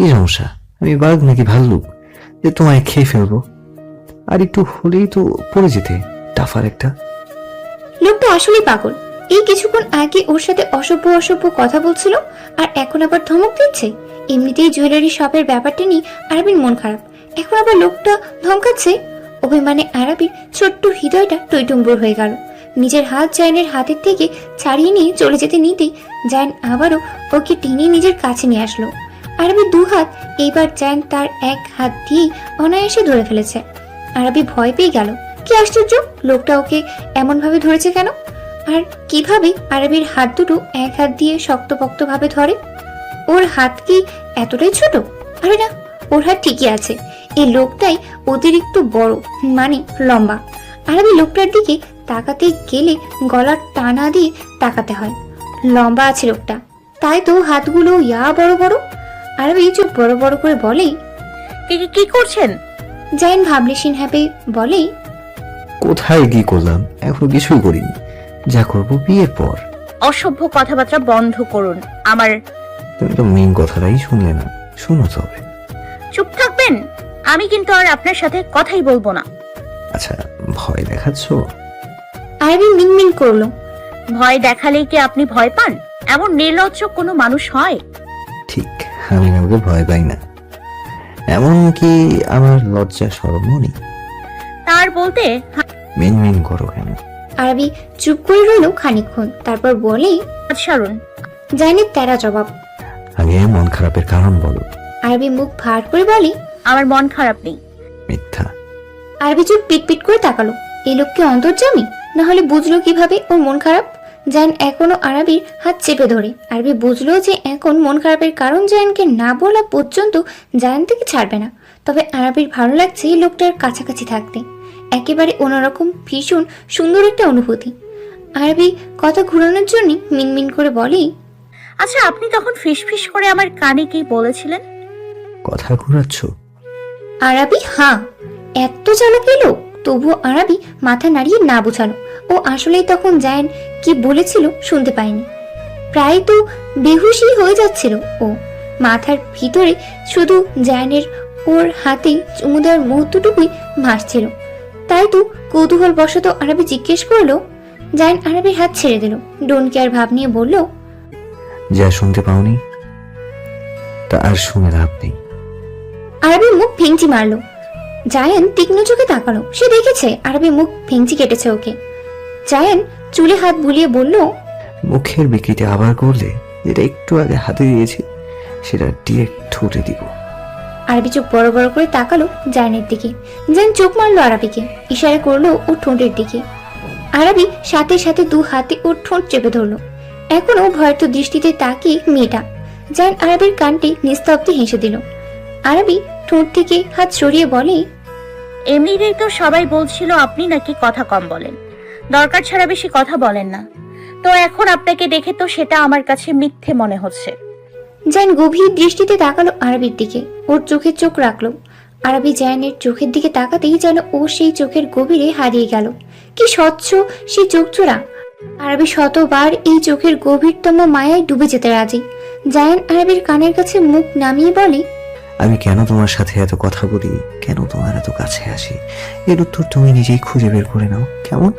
কি সমস্যা? আমি বাঘ নাকি ভাল্লুক? যে তোমায় খেয়ে ফেলব। আর একটু হলেই তো পড়ে যেতে টাফার একটা। লোকটা আসলেই পাগল। এই কিছুক্ষণ আগে ওর সাথে অসভ্য অসভ্য কথা বলছিল, আর এখন আবার ধমক দিচ্ছে। এমনিতেই জুয়েলারি শপের ব্যাপারটা নিয়ে আরবির মন খারাপ। এখন আবার লোকটা ধমকাচ্ছে? অভিমানে আরবির ছোট্ট হৃদয়টা টইটুম্বুর হয়ে গেল। নিজের হাত জায়নের হাতের থেকে ছাড়িয়ে নিয়ে চলে যেতে নিতেই জায়ন আবারও ওকে টেনে নিজের কাছে নিয়ে আসলো। আরবি দু হাত। এইবার জায়ন তার এক হাত দিয়েই অনায়াসে ধরে ফেলেছে। আরবি ভয় পেয়ে গেল। কি আশ্চর্য! লোকটা ওকে এমনভাবে ধরেছে কেন? আর কীভাবে আরবির হাত দুটো এক হাত দিয়ে শক্তপোক্ত ভাবে ধরে? ওর হাত কি এতটাই ছোট? আরে না, ওর হাত ঠিকই আছে। এই লোকটাই অতিরিক্ত বড় মানে লম্বা। আরবি লোকটার দিকে তাকাতে গেলে গলার টানা দিয়ে তাকাতে হয়। লম্বা আছে লোকটা। তাই তো হাতগুলো ইয়া বড় বড়। আরবি চোখ বড় বড় করে বলেই কি কি- কি করছেন? জাইন ভাবলেশিন হ্যাপে বলেই কোথায় কি করলাম? এখনও কিছুই করিনি। যা করব বিয়ের পর। অসভ্য কথাবার্তা বন্ধ করুন। আমার তুমি তো মেন কথাটাই শুনলে না। শুনো তবে। চুপ থাকবেন? আমি কিন্তু আর আপনার সাথে কথাই বলব না। আচ্ছা ভয় দেখাচ্ছ? আরবি মিনমিন করল। ভয় দেখালেই কি আপনি ভয় পান? এমন নির্লজ্জ কোনো মানুষ হয়? ঠিক। আমি কাউকে ভয় পাই না। এমন কি আমার লজ্জা সরমও নেই। তার বলতে মেন মেন করো কেন? আরবি চুপ করে রইল খানিকক্ষণ তারপর বলেই সারুন জাইনের তেরা জবাব। আগে মন খারাপের কারণ বলো। আরবি মুখ ভার করে বলি আমার মন খারাপ নেই। মিথ্যা। আরবি চুপ পিট করে তাকালো। এই লোককে অন্তর্জামী? না হলে বুঝলো কীভাবে ওর মন খারাপ? জান এখনও আরবির হাত চেপে ধরে। আরবি বুঝলো যে এখন মন খারাপের কারণ জায়ানকে না বলা পর্যন্ত জায়ান থেকে ছাড়বে না। তবে আরবির ভালো লাগছে এই লোকটার কাছাকাছি থাকতে। একেবারে অন্যরকম ভীষণ সুন্দর একটা অনুভূতি। আরবি কথা ঘুরানোর জন্য মিনমিন করে বলেই আচ্ছা আপনি তখন ফিসফিস করে আমার কানে কি বলেছিলেন? কথা ঘুরাচ্ছ? আরবি হাঁ এত চালাক এলো তবুও আরাবি মাথা নাড়িয়ে না বোঝালো। ও আসলেই তখন জায়ান কি বলেছিল শুনতে পায়নি। প্রায় তো বেহুশি হয়ে যাচ্ছিল ও। মাথার ভিতরে শুধু জায়ানের ওর হাতে চুমু দেওয়ার মুহূর্তটুকুই ভাসছিল। তাই তো কৌতূহল বশত আরবি জিজ্ঞেস করল। জায়ান আরবির হাত ছেড়ে দিল। ডোন কেয়ার ভাব নিয়ে বলল? যা শুনতে পাওনি তা আর শুনে লাভ নেই। আরবি মুখ ভেঙচি মারলো। জায়ান তীক্ষ্ণ চোখে তাকালো। সে দেখেছে আরবি মুখ ভেঙচি কেটেছে ওকে। জায়ান চুলে হাত বুলিয়ে বলল মুখের বিকৃতি আবার করলে যেটা একটু আগে হাতে দিয়েছি সেটা ডিরেক্ট ঠোঁটে দিব। আরবি চোখ বড় বড় করে তাকালো জায়ানের দিকে। জায়ান চোখ মারলো আরবিকে ইশারা করল ওর ঠোঁটের দিকে। আরবি সাথে সাথে দু হাতে ওর ঠোঁট চেপে ধরলো। এখনও ভয়ত দৃষ্টিতে তাকিয়ে মেয়েটা। জায়ান আরবির কানটি নিস্তব্ধে হেসে দিল। আরবি ঠোঁট থেকে হাত সরিয়ে বলে এমনিতেই তো সবাই বলছিল আপনি নাকি কথা কম বলেন। দরকার ছাড়া বেশি কথা বলেন না। তো এখন আপনাকে দেখে তো সেটা আমার কাছে মিথ্যে মনে হচ্ছে। জায়ান গভীর দৃষ্টিতে তাকালো আরবির দিকে। ওর চোখে চোখ রাখল। আরবি জায়ানের চোখের দিকে তাকাতেই যেন ও সেই চোখের গভীরে হারিয়ে গেল। কি স্বচ্ছ সেই চোখ চোরা আরবি শতবার এই চোখের গভীরতম মায়ায় ডুবে যেতে রাজি। জায়ান আরবির কানের কাছে মুখ নামিয়ে বলে আমি কেন তোমার সাথে এত কথা বলি? কেন তোমার এত কাছে আসি? এর উত্তর তুমি নিজেই খুঁজে বের করে নাও। কেমন?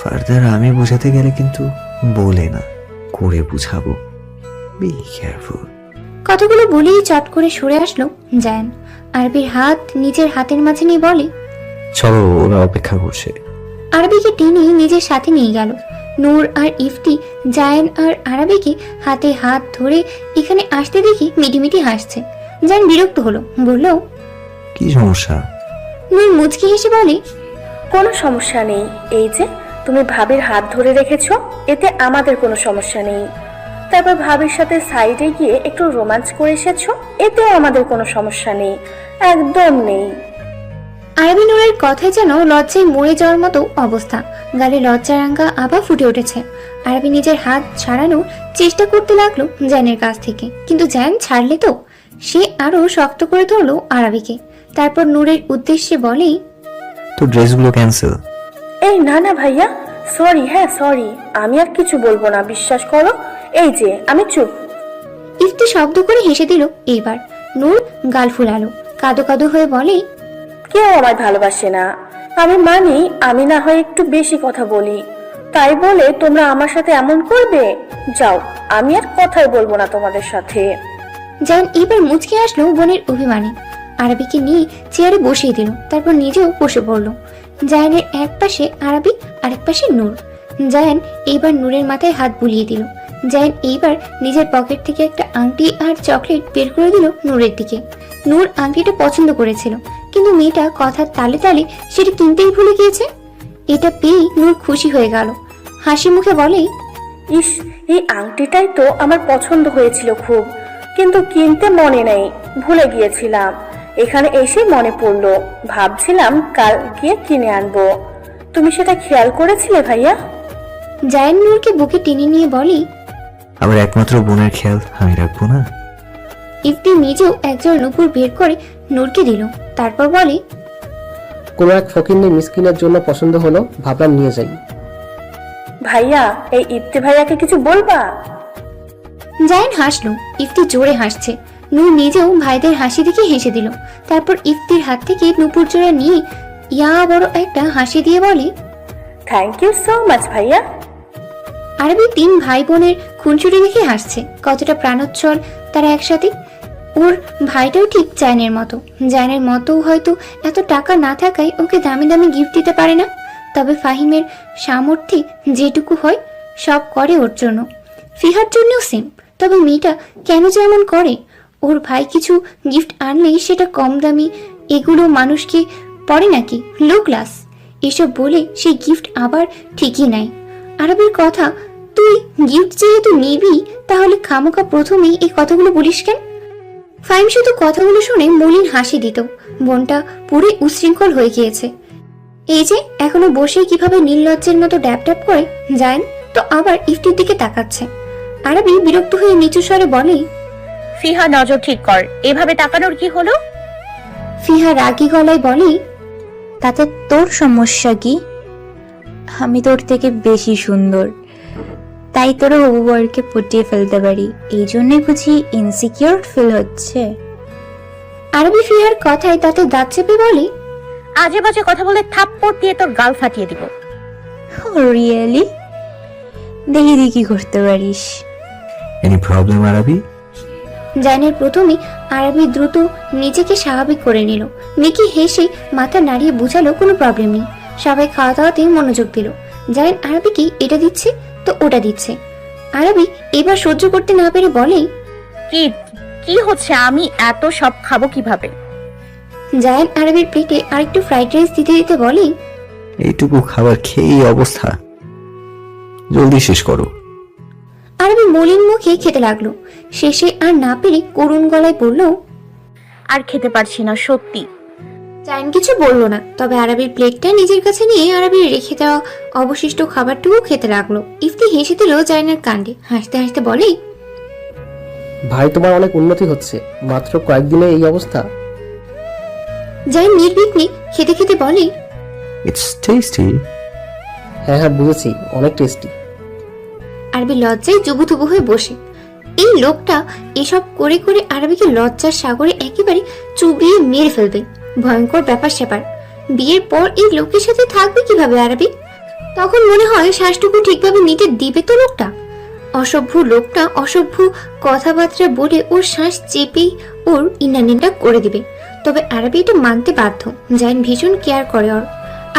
ফার্দার আমি বোঝাতে গেলে কিন্তু বলে না করে বুঝাবো। বি কেয়ারফুল কথাগুলো বলেই চট করে সরে আসলো জায়ান। আরবির হাত নিজের হাতের মাঝে নিয়ে বলে চলো ওরা অপেক্ষা করছে। আরবিকে টেনে নিজের সাথে নিয়ে গেল। নূর আর ইফতি জায়ান আর আরবিকে হাতে হাত ধরে এখানে আসতে দেখি মিটিমিটি হাসছে। জায়ান বিরক্ত হলো বলল কি সমস্যা? নূর মুচকি হেসে বলে কোনো সমস্যা নেই এই যে তুমি ভাবির হাত ধরে রেখেছো এতে আমাদের কোনো সমস্যা নেই। তারপর ভাবির সাথে সাইডে গিয়ে একটু রোমাঞ্চ করে এসেছ এতেও আমাদের কোনো সমস্যা নেই একদম নেই। আরবি নূরের কথায় যেন লজ্জায় মরে যাওয়ার মতো অবস্থা গালে লজ্জার আঙ্গা আবার ফুটে উঠেছে। আরবি নিজের হাত ছাড়ানোর চেষ্টা করতে লাগল জ্যানের কাছ থেকে কিন্তু জ্যান ছাড়লে তো? সে আরও শক্ত করে ধরলো আরবিকে। তারপর নূরের উদ্দেশ্যে বলেই তো ড্রেসগুলো ক্যান্সেল এই না না ভাইয়া সরি হ্যাঁ সরি আমি আর কিছু বলব না বিশ্বাস করো। এই যে আমি চুপ। ইফতি শব্দ করে হেসে দিল এইবার। নূর গাল ফুলালো কাদো কাদো হয়ে বলে কেউ আমায় ভালোবাসে না। আমি মানি আমি না হয় একটু বেশি কথা বলি। তাই বলে তোমরা আমার সাথে এমন করবে? যাও আমি আর কথাই বলব না তোমাদের সাথে। জান এবার মুচকে আসলো বোনের অভিমানে। আরবিকে নিয়ে চেয়ারে বসিয়ে দিল, তারপর নিজেও বসে পড়ল। জায়ানের এক পাশে আরবি, আরেক পাশে নূর। জায়ান এইবার নূরের মাথায় হাত বুলিয়ে দিল। জায়ান এইবার নিজের পকেট থেকে একটা আংটি আর চকলেট বের করে দিল নূরের দিকে। নূর আংটিটা পছন্দ করেছিল, কিন্তু মেয়েটা কথার তালে তালে সেটা কিনতেই ভুলে গিয়েছে। এটা পেয়েই নূর খুশি হয়ে গেল। হাসি মুখে বলে ইস, এই আংটিটাই তো আমার পছন্দ হয়েছিল খুব। কিন্তু কিনতে মনে নেই ভুলে গিয়েছিলাম। এখানে এসে মনে পড়ল ভাবছিলাম কাল গিয়ে কিনে আনব। তুমি সেটা খেয়াল করেছিলে ভাইয়া? জায়ান নূরকে বুকে টেনে নিয়ে বলে আমার একমাত্র বোনের খেয়াল আমি রাখব না। ইফতি নিজেও একজন নুপুর বের করে নূরকে দিল তারপর বলে কোনো এক ফকিন্নি মিসকিনের জন্য পছন্দ হলো ভাবলাম নিয়ে যাই। ভাইয়া এই ইফতি ভাইয়াকে কিছু বলবা? জায়ান হাসলো ইফতি জোরে হাসছে। নূর নিজেও ভাইদের হাসি দেখে হেসে দিল। তারপর ইফতির হাত থেকে নুপুর জোড়া নিয়ে ইয়া বড় একটা হাসি দিয়ে বলে থ্যাংক ইউ সো মাচ ভাইয়া। আরবি তিন ভাই বোনের খুনসুটি দেখে হাসছে। কতটা প্রাণোচ্ছল তারা একসাথে। ওর ভাইটাও ঠিক জায়নের মতো। জায়নের মতো হয়তো এত টাকা না থাকায় ওকে দামি দামি গিফট দিতে পারে না। তবে ফাহিমের সামর্থ্যে যেটুকু হয় সব করে ওর জন্য। ফিহার জন্যও সেম তবে মেয়েটা কেন যে এমন করে? ওর ভাই কিছু গিফট আনলেই সেটা কম দামি এগুলো মানুষকে পড়ে নাকি? লো ক্লাস এসব বলে সেই গিফট আবার ঠিকই নেয়। আরবের কথা, তুই গিফট যেহেতু নিবি, তাহলে খামোকা প্রথমেই এই কথাগুলো বলিস কেন? ফাইম শুধু কথাগুলো শুনে মলিন হাসি দিত। বোনটা পুরো উশৃঙ্খল হয়ে গিয়েছে। এই যে, এখনও বসে কীভাবে নির্লজ্জের মতো ড্যাপ ড্যাপ করে যায় তো আবার ইফতির দিকে তাকাচ্ছে। আরবি বিরক্ত হয়ে নিচু স্বরে বলে ফিহা নজর ঠিক কর। এভাবে তাকানোর কি হলো? ফিহা রাগী গলায় বলে তাতে তোর সমস্যা কি? আমি তোর থেকে বেশি সুন্দর। তাই তোর হবু বরকে পটিয়ে ফেলতে পারি। এই জন্যই বুঝি ইনসিকিউর ফিল হচ্ছে। আরবি ফিহার কথায় তাতে দাঁত চেপে বলে আজে বাজে কথা বলে থাপ্পড় দিয়ে তোর গাল ফাটিয়ে দিব। রিয়েলি দেখি দেখি কি করতে পারিস। এনি প্রবলেম আরবি জাইনের প্রথমে আরবি দ্রুত নিজেকে স্বাভাবিক করে নিল। মিকি হেসে মাথা নাড়িয়ে বুঝালো কোনো প্রবলেম নেই। সবাই খাওয়া দাওয়াতে মনোযোগ দিল। জাইন আরবিকে এটা দিচ্ছে তো ওটা দিচ্ছে। আরবি এবার সহ্য করতে না পেরে বলেই কি কি হচ্ছে? আমি এত সব খাব কীভাবে? জায়ান আরবির প্লেটে আরেকটু ফ্রাইড রাইস দিতে দিতে বলেই এইটুকু খাবার খেয়ে এই অবস্থা। জলদি শেষ করো। আরবি মলিন মুখে খেতে লাগল। শেষে আর না পেরে করুণ গলায় বলল আর খেতে পারছি না সত্যি। জায়ান কিছু বলল না তবে আরবির প্লেটটা নিজের কাছে নিয়ে আরবির রেখে দেওয়া অবশিষ্ট খাবারটুকু খেতে লাগল। ইফতি হেসে দিল জায়নের কাণ্ডে হাসতে হাসতে বলেই ভাই তোমার অনেক উন্নতি হচ্ছে মাত্র কয়েকদিনে এই অবস্থা। জাইন নির্বিঘ্নে খেতে খেতে বলে ইটস টেস্টি হ্যাঁ হ্যাঁ বুঝেছি অনেক টেস্টি আরবি লজ্জায় জুবুথুবু হয়ে বসে। এই লোকটা এসব করে করে আরবিকে লজ্জার সাগরে একেবারে চুবিয়ে মেরে ফেলবে। ভয়ঙ্কর ব্যাপার স্যাপার। বিয়ের পর এই লোকের সাথে থাকবে কীভাবে আরবি? তখন মনে হয় শ্বাসটুকু ঠিকভাবে নিতে দিবে তো লোকটা। অসভ্য লোকটা অসভ্য কথাবার্তা বলে ওর শ্বাস চেপেই ওর ইনানিনটা করে দিবে। তবে আরবি এটা মানতে বাধ্য। জাইন ভীষণ কেয়ার করে ওর।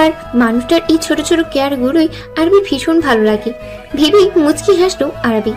আর মানুষটার এই ছোট ছোট কেয়ারগুলোই আরবি ভীষণ ভালো লাগে। ভেবেই মুচকি হাসলো আরবি।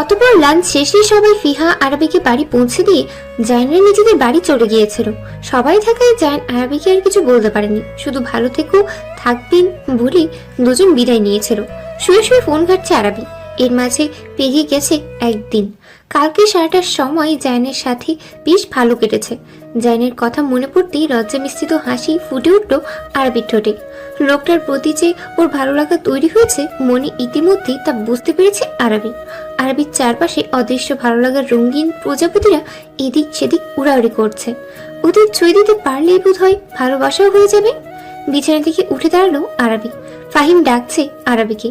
অতপর লাঞ্চ শেষে সবাই ফিহা আরবিকে বাড়ি পৌঁছে দিয়ে জাইনের নিজেদের বাড়ি চলে গিয়েছিল। সবাই থাকায় জাইন আরবিকে আর কিছু বলতে পারেনি। শুধু ভালো থেকেও থাকবেন বলেই দুজন বিদায় নিয়েছিল। শুয়ে শুয়ে ফোন ঘাটছে আরবি। এর মাঝে পেরিয়ে গেছে একদিন। কালকে সারাটার সময় জাইনের সাথে বেশ ভালো কেটেছে। জাইনের কথা মনে পড়তেই লজ্জা মিশ্রিত হাসি ফুটে উঠল আরবির ঠোঁটে। লোকটার প্রতি যে ওর ভালো লাগা তৈরি হয়েছে মনে ইতিমধ্যেই তা বুঝতে পেরেছে আরবি। আরবির চারপাশে অদৃশ্য ভালো লাগার রঙিন প্রজাপতিরা এদিক সেদিক উড়াউড়ি করছে। ওদের ছুঁয়ে দিতে পারলেই বোধ হয় ভালোবাসাও হয়ে যাবে। বিছানা থেকে উঠে দাঁড়াল আরবি। ফাহিম ডাকছে আরবিকে।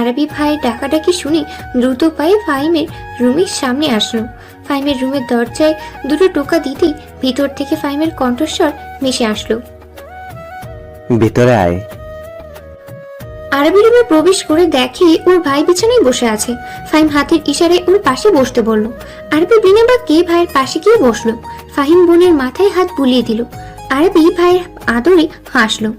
আরবি ভাইয়ের ডাকাডাকি শুনে দ্রুত পায়ে ফাহিমের রুমের সামনে আসলো। ফাহিমের রুমের দরজায় দুটো টোকা দিতেই ভিতর থেকে ফাহিমের কণ্ঠস্বর মিশে আসলো। ভিতরে আয়। আরবি রুমে প্রবেশ করে দেখে ওর ভাই বিছানায় বসে আছে। ফাহিম হাতের ইশারায় ওর পাশে বসতে বলল আরবি বিনা বাক্যে ভাইয়ের পাশে গিয়ে বসল? ফাহিম বোনের মাথায় হাত বুলিয়ে দিল। আরবি ভাইয়ের আদরে হাসলো।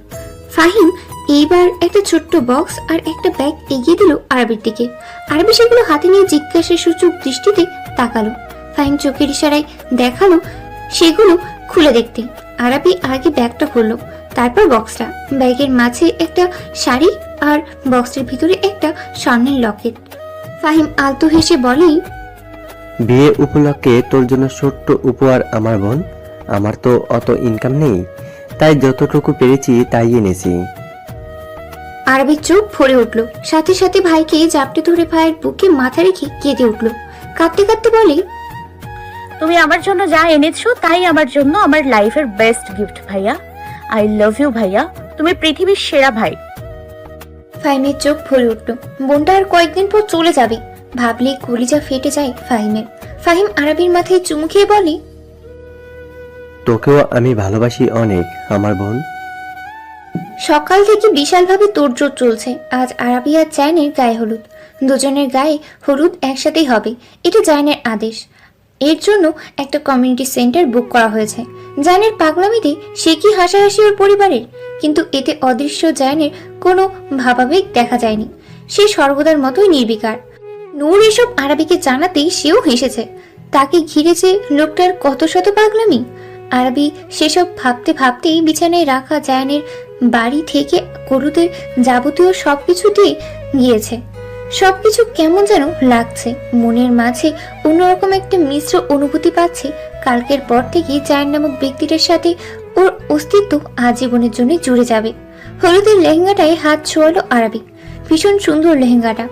ফাহিম এইবার একটা ছোট্ট বক্স আর একটা ব্যাগ এগিয়ে দিল আরবির দিকে। আরবি সেগুলো হাতে নিয়ে জিজ্ঞাসা সূচক দৃষ্টিতে তাকালো। ফাহিম চোখের ইশারায় দেখাল সেগুলো খুলে দেখতে। আরবি আগে ব্যাগটা খুললো, তারপর বক্সটা ব্যাগের মাঝে একটা শাড়ি আর বক্সের ভিতরে একটা স্বর্ণের লকেট ফাহিম আলতো হেসে বলেই বিয়ে উপলক্ষে তোর জন্য ছোট্ট উপহার আমার বোন। আমার তো অত ইনকাম নেই। তাই যতটুকু পেরেছি তাই এনেছি। আরবির চোখ ভরে উঠল। সাথে সাথে ভাইকে জাপটে ধরে ভাইয়ের বুকে মাথা রেখে কেঁদে উঠল। কাঁদতে কাঁদতে বলে তুমি আমার জন্য যা এনেছো তাই আমার জন্য আমার লাইফের বেস্ট গিফট ভাইয়া। আই লাভ ইউ ভাইয়া। তুমি পৃথিবীর সেরা ভাই। ফাহিমের চোখ ভরে উঠল। বোনটা আর কয়েকদিন পর চলে যাবে। ভাবলে কলিজা ফেটে যায় ফাহিমের। ফাহিম আরবির মাথায় চুমু খেয়ে বলে তোকেও আমি ভালোবাসি অনেক আমার বোন। সকাল থেকে বিশালভাবে তোড়জোড় চলছে। আজ আরাবি আর জায়নের গায়ে হলুদ। দুজনের গায়ে হলুদ একসাথেই হবে, এটা জায়নের আদেশ। এর জন্য একটা কমিউনিটি সেন্টার বুক করা হয়েছে। জায়নের পাগলামিতে সে কি হাসাহাসি ওর পরিবারের? কিন্তু এতে অদৃশ্য জায়নের কোনো ভাবাবেগ দেখা যায়নি। সে সর্বদার মতোই নির্বিকার। নূর এসব আরবিকে জানাতেই সেও হেসেছে। তাকে ঘিরেছে লোকটার কত শত পাগলামি? আরবি সেসব ভাবতে ভাবতেই বিছানায় রাখা জায়ানের বাড়ি থেকে গরুদের যাবতীয় সবকিছু দিয়ে গিয়েছে। সবকিছু কেমন যেন লাগছে। মনের মাঝে অন্যরকম একটা মিশ্র অনুভূতি পাচ্ছে। কালকের পর থেকে জায়ান নামক ব্যক্তিটার সাথে ওর অস্তিত্ব আজীবনের জন্য জুড়ে যাবে। হলুদের লেহেঙ্গাটায় হাত ছোঁয়ালো আরবি। ভীষণ সুন্দর লেহেঙ্গাটা।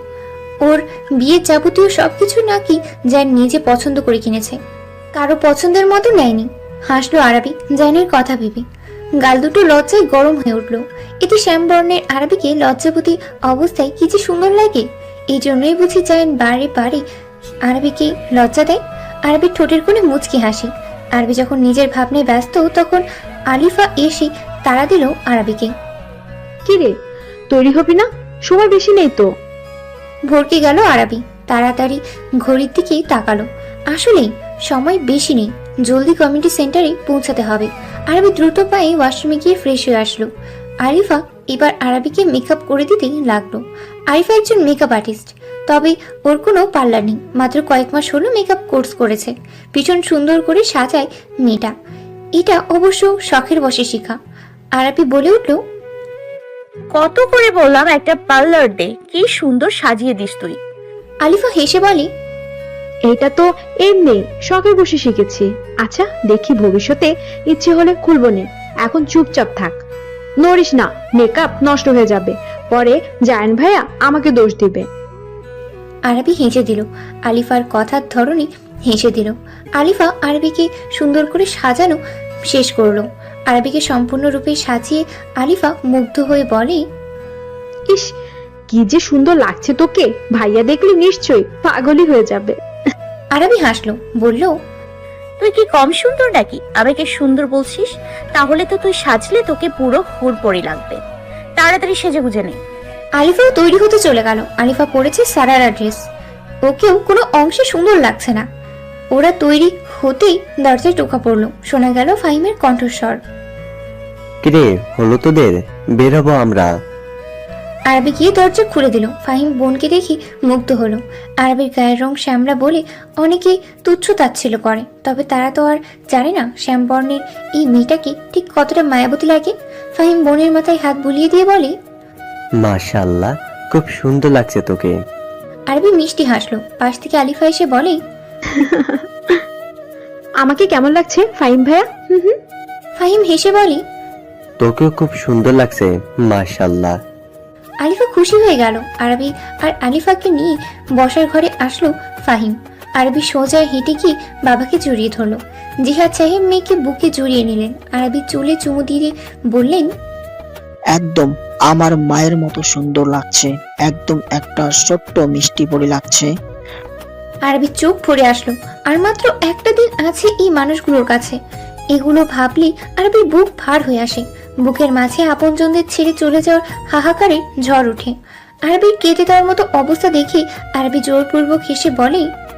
ওর বিয়ের যাবতীয় সবকিছু নাকি যার নিজে পছন্দ করে কিনেছে। কারও পছন্দের মতো নেয়নি। হাসলো আরবি জানের কথা ভেবে। গাল দুটো লজ্জায় গরম হয়ে উঠল। এতে শ্যামবর্ণের আরবিকে লজ্জাবতী অবস্থায় কি যে সুন্দর লাগে এই জন্যই বুঝি জায়ন বারে বারে আরবিকে লজ্জা দেয়। আরবির ঠোঁটের কোণে মুচকি হাসি। আরবি যখন নিজের ভাবনায় ব্যস্ত তখন আলিফা এসে তাড়া দিল আরবিকে। কি রে তৈরি হবি না? সময় বেশি নেই তো। ভরকে গেল আরবি। তাড়াতাড়ি ঘড়ির দিকেই তাকালো। আসলেই সময় বেশি নেই। জলদি কমিউনিটি সেন্টারে পৌঁছাতে হবে। আরবি দ্রুত পায়ে ওয়াশরুমে গিয়ে ফ্রেশ হয়ে আসলো। আরিফা এবার আরবিকে মেকআপ করে দিতে লাগল। আরিফা একজন মেকআপ আর্টিস্ট তবে ওর কোনো পার্লার নেই মাত্র কয়েক মাস হলো মেকআপ কোর্স করেছে। ভীষণ সুন্দর করে সাজায় মেয়েটা। এটা অবশ্য শখের বসে শিখা। আরবি বলে উঠল কত করে বললাম একটা পার্লার দে কি সুন্দর সাজিয়ে দিস তুই? আলিফা হেসে বলে এইটা তো এমনি শখে বসে শিখেছি। আচ্ছা দেখি ভবিষ্যতে ইচ্ছে হলে খুলবো নে। এখন চুপচাপ থাক। নড়িস না মেকআপ নষ্ট হয়ে যাবে। পরে জায়ন ভাইয়া আমাকে দোষ দিবে। আরবি হেসে দিল। আলিফার কথার ধরনে হেসে দিল। আলিফা আরবিকে সুন্দর করে সাজানো শেষ করল। আরবিকে সম্পূর্ণরূপে সাজিয়ে আলিফা মুগ্ধ হয়ে বলে ইস কি যে সুন্দর লাগছে তোকে। ভাইয়া দেখলে নিশ্চয়ই পাগলই হয়ে যাবে। আরবি হাসলো বলল তুই কি কম সুন্দর নাকি? আমাকে সুন্দর বলছিস? তাহলে তো তুই সাজলে তোকে পুরো হুড়পড়ি লাগবে। তাড়াতাড়ি সেজে গুজে নে। আলিফাও তৈরি হতে চলে গেল। আলিফা পরেছে সারারা ড্রেস। ওকেও কোনো অংশে সুন্দর লাগছে না। ওরা তৈরি হতেই দরজায় টোকা পড়ল। শোনা গেল ফাহিমের কণ্ঠস্বর। কিরে হলো তোদের? বের হব আমরা। আরবি গিয়ে দরজা খুলে দিল। ফাহিম বোনকে দেখি মুগ্ধ হলো। আরবির গায়ের রং শ্যামলা বলে অনেকেই তুচ্ছ তাচ্ছিল করে। তবে তারা তো আর জানে না শ্যামবর্ণের এই মেয়েটাকে ঠিক কতটা মায়াবতী লাগে। ফাহিম বোনের মাথায় হাত বুলিয়ে দিয়ে বলে মাশাল্লাহ খুব সুন্দর লাগছে তোকে। আরবি মিষ্টি হাসলো। পাশ থেকে আলিফা এসে বলে আমাকে কেমন লাগছে ফাহিম ভাইয়া? হুম হুম ফাহিম হেসে বলে তোকেও খুব সুন্দর লাগছে মাশাল্লাহ আলিফা খুশি হয়ে গেল। আরবি আর আলিফাকে নিয়ে বসার ঘরে আসলো ফাহিম। আরবি সোজা হেঁটে গিয়ে বাবাকে জড়িয়ে ধরলো। জিহাদ সাহেব মেয়েকে বুকে জড়িয়ে নিলেন। আরবি চুলে চুমু দিয়ে বললেন একদম আমার মায়ের মতো সুন্দর লাগছে। একদম একটা ছোট্ট মিষ্টি পরি লাগছে। আরবি চোখ ভরে আসলো। আর মাত্র একটা দিন আছে এই মানুষগুলোর কাছে। এগুলো ভাবলে আরবির বুক ভার হয়ে আসে। বুকের মাঝে আপনজনদের ছেড়ে চলে যাওয়ার হাহাকারে ঝড় ওঠে। আরবির কেটে দেওয়ার মতো অবস্থা দেখে আরবি জোরপূর্বক হেসে বলে